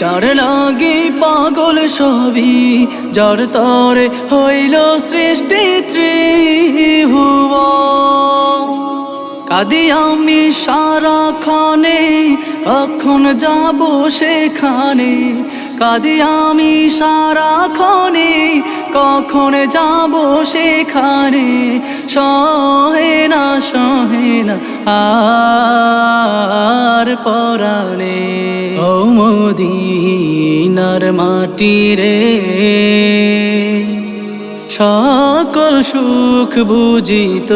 চার লাগি পাগল সবই, যার তরে হইল সৃষ্টি কাদি আমি সারা খানে কখন যাব সেখানে? কাদি আমি সারা খনে কখন যাব সেখানে? সহে না সহে না, আর পরাণে মদিনার মাটি রে। সকল সুখ বুঝিত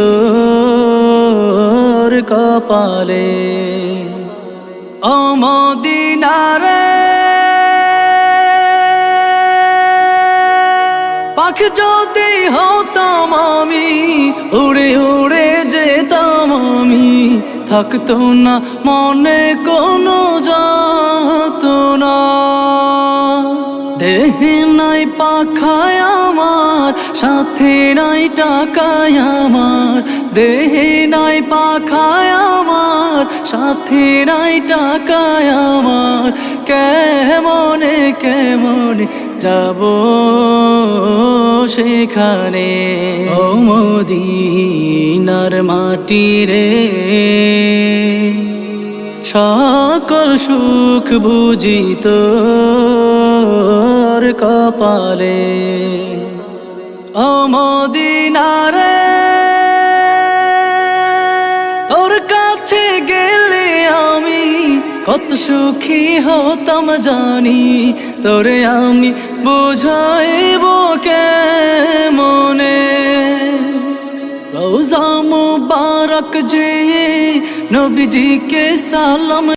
কপালে। অমদিনারে পাখ যদি হতাম আমি, উড়ে উড়ে যেতাম আমি, থাকতো না মনে কোনো যাত না দেহে নাই পাখায় আমার, সাথে নাই টাকায় আমার। দেহে নাই পাখায় আমার, সাথে নাই টাকায় আমার। কেমনে কেমনে যাব সেখানে? ও মদিনার মাটি রে। সকল সুখ বুঝিত। কপালে অমদিনারে তোর কাছে গেলে আমি কত সুখী হতাম জানি, তোরে আমি বোঝাইব কে মনে রোজা মুবারক যে নবীজি কে সালাম